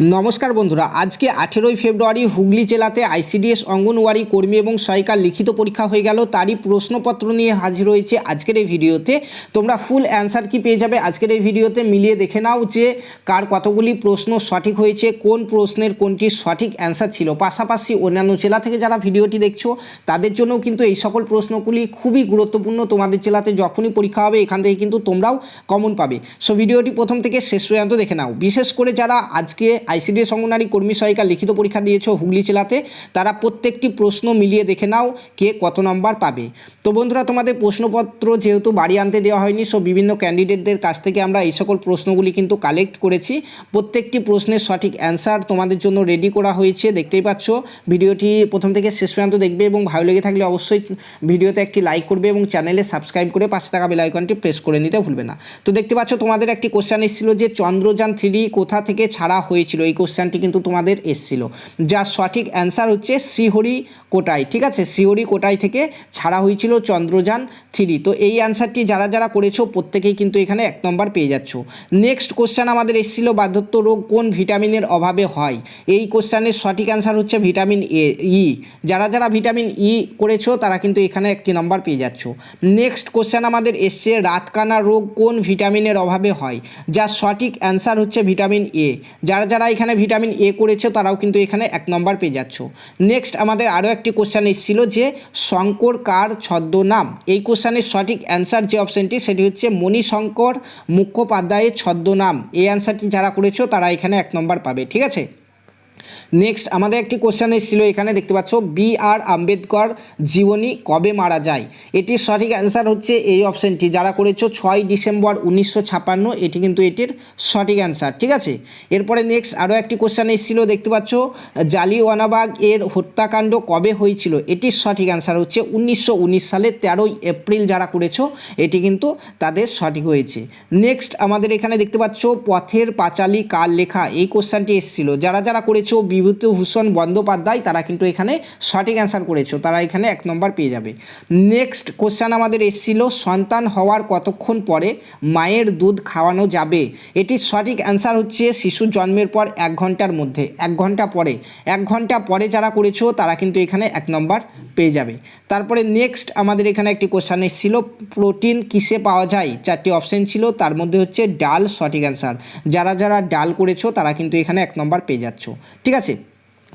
নমস্কার বন্ধুরা, আজকে আঠেরোই ফেব্রুয়ারি হুগলি জেলাতে আইসিডিএস, অঙ্গনওয়াড়ি কর্মী এবং সহায়িকার লিখিত পরীক্ষা হয়ে গেল, তারই প্রশ্নপত্র নিয়ে হাজির হয়েছে আজকের এই ভিডিওতে। তোমরা ফুল অ্যান্সার কি পেয়ে যাবে আজকের এই ভিডিওতে মিলিয়ে দেখে নাও যে কার কতগুলি প্রশ্ন সঠিক হয়েছে, কোন প্রশ্নের কোনটি সঠিক অ্যান্সার ছিল। পাশাপাশি অন্যান্য জেলা থেকে যারা ভিডিওটি দেখছ, তাদের জন্যও কিন্তু এই সকল প্রশ্নগুলি খুবই গুরুত্বপূর্ণ। তোমাদের জেলাতে যখনই পরীক্ষা হবে, এখান থেকে কিন্তু তোমরাও কমন পাবে। সো ভিডিওটি প্রথম থেকে শেষ পর্যন্ত দেখে নাও। বিশেষ করে যারা আজকে আইসিডিএস অঙ্গনারী কর্মী সহায়িকা লিখিত পরীক্ষা দিয়েছ হুগলি জেলাতে। তারা প্রত্যেকটি প্রশ্ন মিলিয়ে দেখে নাও কে কত নম্বর পাবে। তো বন্ধুরা, তোমাদের প্রশ্নপত্র যেহেতু বাড়ি আনতে দেওয়া হয়নি সো বিভিন্ন ক্যান্ডিডেটদের কাছ থেকে আমরা এই সকল প্রশ্নগুলি কিন্তু কালেক্ট করেছি। প্রত্যেকটি প্রশ্নের সঠিক অ্যান্সার তোমাদের জন্য রেডি করা হয়েছে, দেখতেই পাচ্ছ। ভিডিওটি প্রথম থেকে শেষ পর্যন্ত দেখবে এবং ভালো লেগে থাকলে অবশ্যই ভিডিওতে একটি লাইক করবে এবং চ্যানেলে সাবস্ক্রাইব করে পাশে থাকা বেল আইকনটি প্রেস করে নিতে ভুলবে না। তো দেখতে পাচ্ছ, তোমাদের একটি কোশ্চেন এসেছিল যে চন্দ্রযান থ্রি কোথা থেকে ছাড়া হয়েছিল? এই কোশ্চেনটি কিন্তু তোমাদের এসেছিল। যার সঠিক অ্যান্সার হচ্ছে শ্রীহরি কোটাই, ঠিক আছে? শ্রীহরি কোটাই থেকে ছাড়া হয়েছিল চন্দ্রযান থ্রি। তো এই অ্যান্সারটি যারা যারা করেছ, প্রত্যেকেই কিন্তু এখানে এক নম্বর পেয়ে যাচ্ছ। নেক্সট কোশ্চেন আমাদের এসেছিল, বার্ধক্য রোগ কোন ভিটামিনের অভাবে হয়? এই কোশ্চেনের সঠিক অ্যান্সার হচ্ছে ভিটামিন এ, ই। যারা যারা ভিটামিন ই করেছ, তারা কিন্তু এখানে একটি নম্বর পেয়ে যাচ্ছ। নেক্সট কোশ্চেন আমাদের এসছে, রাতকানা রোগ কোন ভিটামিনের অভাবে হয়? যার সঠিক অ্যান্সার হচ্ছে ভিটামিন এ। যারা যারা এখানে ভিটামিন এ করেছে, তারাও কিন্তু এখানে এক নম্বর পেয়ে যাচ্ছ। নেক্সট আমাদের আরও একটি কোশ্চেন এসেছিল যে, শঙ্কর কার ছদ্মনাম? এই কোশ্চেনের সঠিক অ্যান্সার যে অপশানটি সেটি হচ্ছে মণিশঙ্কর মুখোপাধ্যায়ের ছদ্মনাম। এই অ্যান্সারটি যারা করেছ, তারা এখানে এক নম্বর পাবে, ঠিক আছে? নেক্সট আমাদের একটি কোশ্চেন এসেছিল, এখানে দেখতে পাচ্ছ বি আর আম্বেদকর জীবনী কবে মারা যায়? এটির সঠিক অ্যান্সার হচ্ছে এই অপশানটি যারা করেছ ছয় ডিসেম্বর উনিশশো ছাপান্ন, এটি কিন্তু এটির সঠিক অ্যান্সার ঠিক আছে? এরপরে নেক্সট আরও একটি কোশ্চেন এসেছিল, দেখতে পাচ্ছ জালিওয়ানাবাগ এর হত্যাকাণ্ড কবে হয়েছিল? এটির সঠিক অ্যান্সার হচ্ছে উনিশশো উনিশ সালে তেরোই এপ্রিল যারা করেছ, এটি কিন্তু তাদের সঠিক হয়েছে। নেক্সট আমাদের এখানে দেখতে পাচ্ছ, পথের পাঁচালী কার লেখা? এই কোশ্চেনটি এসেছিল। যারা যারা করেছ বিভূতিভূষণ বন্দ্যোপাধ্যায়, তারা কিন্তু এখানে সঠিক অ্যান্সার করেছ, তারা এখানে এক নম্বর পেয়ে যাবে। নেক্সট কোশ্চেন আমাদের এসেছিল, সন্তান হওয়ার কতক্ষণ পরে মায়ের দুধ খাওয়ানো যাবে? এটির সঠিক অ্যান্সার হচ্ছে শিশু জন্মের পর এক ঘণ্টার মধ্যে, এক ঘণ্টা পরে। এক ঘণ্টা পরে যারা করেছ, তারা কিন্তু এখানে এক নম্বর পেয়ে যাবে। তারপরে নেক্সট আমাদের এখানে একটি কোশ্চেন এসেছিল প্রোটিন কিসে পাওয়া যায়? চারটি অপশন ছিল, তার মধ্যে হচ্ছে ডাল সঠিক অ্যান্সার যারা যারা ডাল করেছ, তারা কিন্তু এখানে এক নম্বর পেয়ে যাচ্ছ। ঠিক আছে?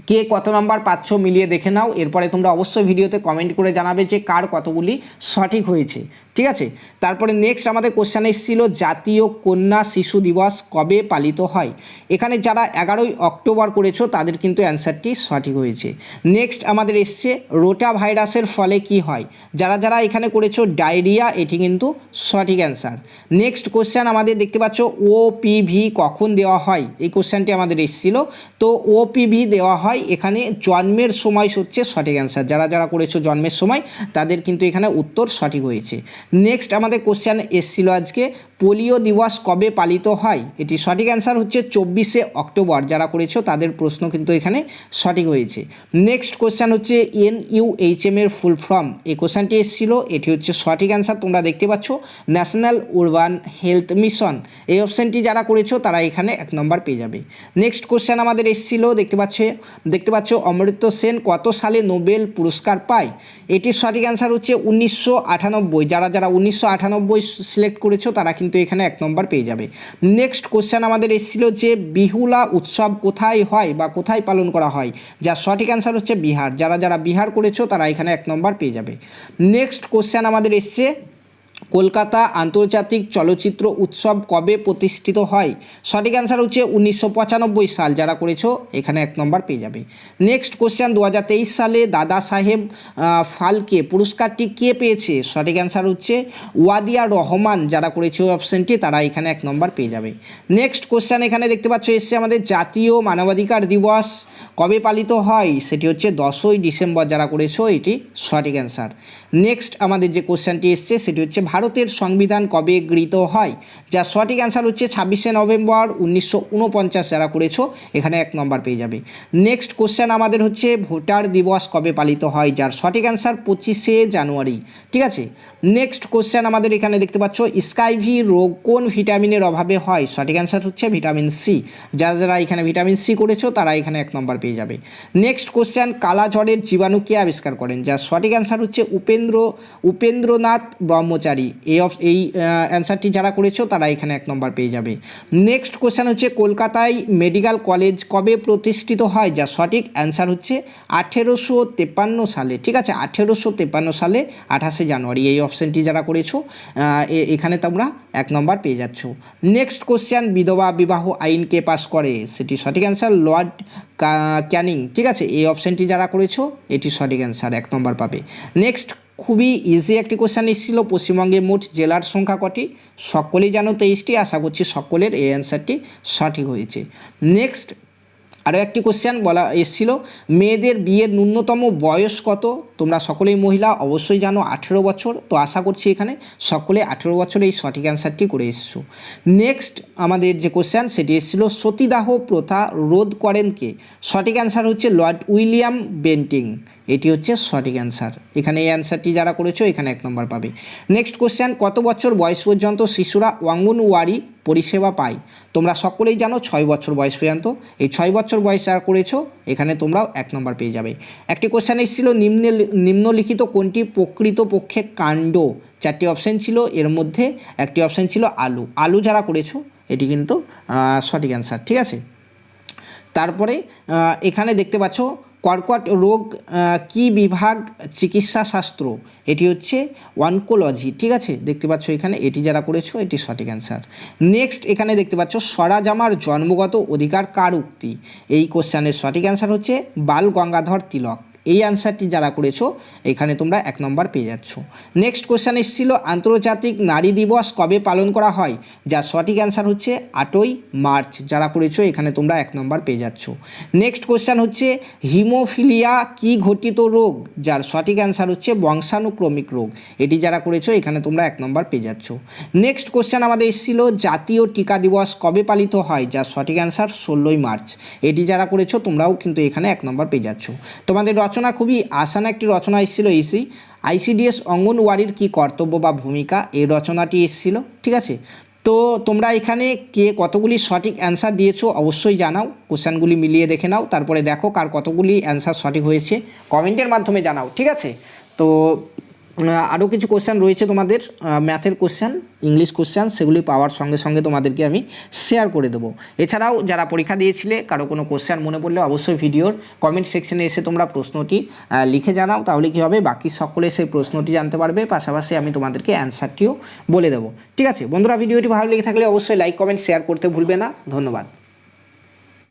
কে কত নাম্বার পাচ্ছ মিলিয়ে দেখে নাও। এরপরে তোমরা অবশ্যই ভিডিওতে কমেন্ট করে জানাবে যে কার কতগুলি সঠিক হয়েছে। ঠিক আছে? তারপরে নেক্সট আমাদের কোশ্চেন এসেছিল, জাতীয় কন্যা শিশু দিবস কবে পালিত হয়? এখানে যারা এগারোই অক্টোবর করেছ, তাদের কিন্তু অ্যান্সারটি সঠিক হয়েছে। নেক্সট আমাদের এসছে, রোটা ভাইরাসের ফলে কি হয়? যারা যারা এখানে করেছ ডায়রিয়া এটি কিন্তু সঠিক অ্যান্সার নেক্সট কোশ্চেন আমাদের দেখতে পাচ্ছ ওপিভি কখন দেওয়া হয়? এই কোশ্চেনটি আমাদের এসেছিল। তো ওপিভি দেওয়া হয় এখানে জন্মের সময় হচ্ছে সঠিক অ্যান্সার যারা যারা করেছ জন্মের সময়, তাদের কিন্তু এখানে উত্তর সঠিক হয়েছে। নেক্সট আমাদের কোশ্চেন এসেছিল আজকে, পোলিও দিবস কবে পালিত হয়? এটি সঠিক অ্যান্সার হচ্ছে চব্বিশে অক্টোবর। যারা করেছ তাদের প্রশ্ন কিন্তু এখানে সঠিক হয়েছে। নেক্সট কোশ্চেন হচ্ছে এন ইউ এইচ এর ফুল ফর্ম এই কোশ্চেনটি এসেছিল, এটি হচ্ছে সঠিক অ্যান্সার তোমরা দেখতে পাচ্ছ। ন্যাশনাল উরবান হেলথ মিশন এই অপশানটি যারা করেছ তারা এখানে এক নম্বর পেয়ে যাবে। নেক্সট কোশ্চেন আমাদের এসেছিল, দেখতে পাচ্ছে, দেখতে পাচ্ছ অমৃত সেন কত সালে নোবেল পুরস্কার পায়? এটির সঠিক অ্যান্সার হচ্ছে উনিশশো আটানব্বই। যারা যারা উনিশশো আটানব্বই সিলেক্ট করেছ, তারা কিন্তু এখানে এক নম্বর পেয়ে যাবে। নেক্সট কোশ্চেন আমাদের এসেছিল যে, বিহুলা উৎসব কোথায় হয় বা কোথায় পালন করা হয়? যার সঠিক অ্যান্সার হচ্ছে বিহার। যারা যারা বিহার করেছ, তারা এখানে এক নম্বর পেয়ে যাবে। নেক্সট কোশ্চেন আমাদের এসছে কলকাতা আন্তর্জাতিক চলচ্চিত্র উৎসব কবে প্রতিষ্ঠিত হয়? সঠিক অ্যান্সার হচ্ছে উনিশশো পঁচানব্বই সাল। যারা করেছ, এখানে এক নম্বর পেয়ে যাবে। নেক্সট কোশ্চেন দু হাজার তেইশ সালে দাদা সাহেব ফালকে পুরস্কারটি কে পেয়েছে? সঠিক অ্যান্সার হচ্ছে ওয়াদিয়া রহমান। যারা করেছে অপশানটি তারা এখানে এক নম্বর পেয়ে যাবে। নেক্সট কোশ্চেন এখানে দেখতে পাচ্ছ, এসছে আমাদের জাতীয় মানবাধিকার দিবস কবে পালিত হয়? সেটি হচ্ছে দশই ডিসেম্বর। যারা করেছ, এটি সঠিক অ্যান্সার নেক্সট আমাদের যে কোশ্চেনটি এসছে, সেটি হচ্ছে ভারতের সংবিধান কবে গৃহীত হয়? যার সঠিক অ্যান্সার হচ্ছে ছাব্বিশে নভেম্বর উনিশশো উনপঞ্চাশ যারা করেছ, এখানে এক নম্বর পেয়ে যাবে। নেক্সট কোশ্চেন আমাদের হচ্ছে, ভোটার দিবস কবে পালিত হয়? যার সঠিক অ্যান্সার পঁচিশে জানুয়ারি। ঠিক আছে? নেক্সট কোশ্চেন আমাদের এখানে দেখতে পাচ্ছ স্কাইভি রোগ কোন ভিটামিনের অভাবে হয়? সঠিক অ্যান্সার হচ্ছে ভিটামিন সি যারা যারা এখানে ভিটামিন সি করেছ, তারা এখানে এক নম্বর পেয়ে যাবে। নেক্সট কোশ্চেন কালাজ্বরের জীবাণু কে আবিষ্কার করেন? যার সঠিক অ্যান্সার হচ্ছে উপেন্দ্র, উপেন্দ্রনাথ ব্রহ্মচারী। এই অপ এই অ্যান্সারটি যারা করেছ তারা এখানে এক নম্বর পেয়ে যাবে। নেক্সট কোশ্চেন হচ্ছে, কলকাতায় মেডিকেল কলেজ কবে প্রতিষ্ঠিত হয়? যার সঠিক অ্যান্সার হচ্ছে আঠেরোশো সালে। ঠিক আছে? আঠেরোশো সালে, আঠাশে জানুয়ারি। এই অপশানটি যারা করেছ এখানে তোমরা এক নম্বর পেয়ে যাচ্ছ। নেক্সট কোশ্চেন বিধবা বিবাহ আইন কে পাস করে? সেটি সঠিক অ্যান্সার লর্ড ক্যানিং ঠিক আছে? এই অপশানটি যারা করেছ, এটি সঠিক অ্যান্সার এক নম্বর পাবে। নেক্সট খুবই ইজি একটি কোশ্চেন এসেছিল। পশ্চিমবঙ্গে মোট জেলার সংখ্যা কটি? সকলেই জানো তেইশটি। আশা করছি সকলের এই অ্যান্সারটি সঠিক হয়েছে। নেক্সট আরও একটি কোশ্চেন বলা এসেছিল, মেয়েদের বিয়ের ন্যূনতম বয়স কত? তোমরা সকলেই মহিলা, অবশ্যই জানো আঠেরো বছর। তো আশা করছি এখানে সকলে আঠেরো বছর এই সঠিক অ্যান্সারটি করে এসছো। নেক্সট আমাদের যে কোশ্চেন সেটি এসেছিল, সতীদাহ প্রথা রোধ করেন কে? সঠিক অ্যান্সার হচ্ছে লর্ড উইলিয়াম বেন্টিং। এটি হচ্ছে সঠিক অ্যান্সার এখানে এই অ্যান্সারটি যারা করেছ, এখানে এক নম্বর পাবে। নেক্সট কোশ্চেন কত বছর বয়স পর্যন্ত শিশুরা অঙ্গনওয়াড়ি পরিষেবা পায় তোমরা সকলেই জানো ছয় বছর বয়স পর্যন্ত। এই ছয় বছর বয়স যারা করেছ, এখানে তোমরাও এক নম্বর পেয়ে যাবে। একটি কোশ্চেন এসেছিল, নিম্নে নিম্নলিখিত কোনটি প্রকৃতপক্ষে কাণ্ড? চারটি অপশান ছিল, এর মধ্যে একটি অপশান ছিল আলু। আলু যারা করেছ, এটি কিন্তু সঠিক অ্যান্সার ঠিক আছে? তারপরে এখানে দেখতে পাচ্ছ কর্কট রোগ কি বিভাগ? চিকিৎসা শাস্ত্র। এটি হচ্ছে অনকোলজি ঠিক আছে? দেখতে পাচ্ছ এখানে এটি যারা করেছ, এটি সঠিক অ্যান্সার নেক্সট এখানে দেখতে পাচ্ছ স্বরাজামার জন্মগত অধিকার কার উক্তি? এই কোশ্চেনের সঠিক অ্যান্সার হচ্ছে বাল গঙ্গাধর তিলক। এই অ্যান্সারটি যারা করেছ, এখানে তোমরা এক নম্বর পেয়ে যাচ্ছ। নেক্সট কোশ্চেন এসেছিল, আন্তর্জাতিক নারী দিবস কবে পালন করা হয়? যার সঠিক অ্যান্সার হচ্ছে আটই মার্চ। যারা করেছ, এখানে তোমরা এক নম্বর পেয়ে যাচ্ছ। নেক্সট কোশ্চেন হচ্ছে, হিমোফিলিয়া কি ঘটিত রোগ? যার সঠিক অ্যান্সার হচ্ছে বংশানুক্রমিক রোগ। এটি যারা করেছ, এখানে তোমরা এক নম্বর পেয়ে যাচ্ছ। নেক্সট কোশ্চেন আমাদের এসেছিল, জাতীয় টিকা দিবস কবে পালিত হয়? যার সঠিক অ্যান্সার ষোলোই মার্চ। এটি যারা করেছ, তোমরাও কিন্তু এখানে এক নম্বর পেয়ে যাচ্ছ। তোমাদের রচনা খুবই আসান একটি রচনা এসেছিল ইসি আইসিডিএস অঙ্গনওয়াড়ির কি কর্তব্য বা ভূমিকা? এই রচনাটি এসেছিল, ঠিক আছে? তো তোমরা এখানে কে কতগুলি সঠিক অ্যান্সার দিয়েছ অবশ্যই জানাও, কোশ্চেনগুলি মিলিয়ে দেখে নাও, তারপরে দেখো কার কতগুলি অ্যান্সার সঠিক হয়েছে কমেন্টের মাধ্যমে জানাও, ঠিক আছে? তো আরও কিছু কোশ্চেন রয়েছে তোমাদের ম্যাথের কোশ্চেন ইংলিশ কোশ্চেন সেগুলি পাওয়ার সঙ্গে সঙ্গে তোমাদেরকে আমি শেয়ার করে দেবো। এছাড়াও যারা পরীক্ষা দিয়েছিলে, কারও কোনো কোশ্চেন মনে পড়লে অবশ্যই ভিডিওর কমেন্ট সেকশনে এসে তোমরা প্রশ্নটি লিখে জানাও, তাহলে কী হবে? বাকি সকলে সেই প্রশ্নটি জানতে পারবে, পাশাপাশি আমি তোমাদেরকে অ্যান্সারটিও বলে দেবো। ঠিক আছে, বন্ধুরা, ভিডিওটি ভালো লেগে থাকলে অবশ্যই লাইক কমেন্ট শেয়ার করতে ভুলবে না। ধন্যবাদ।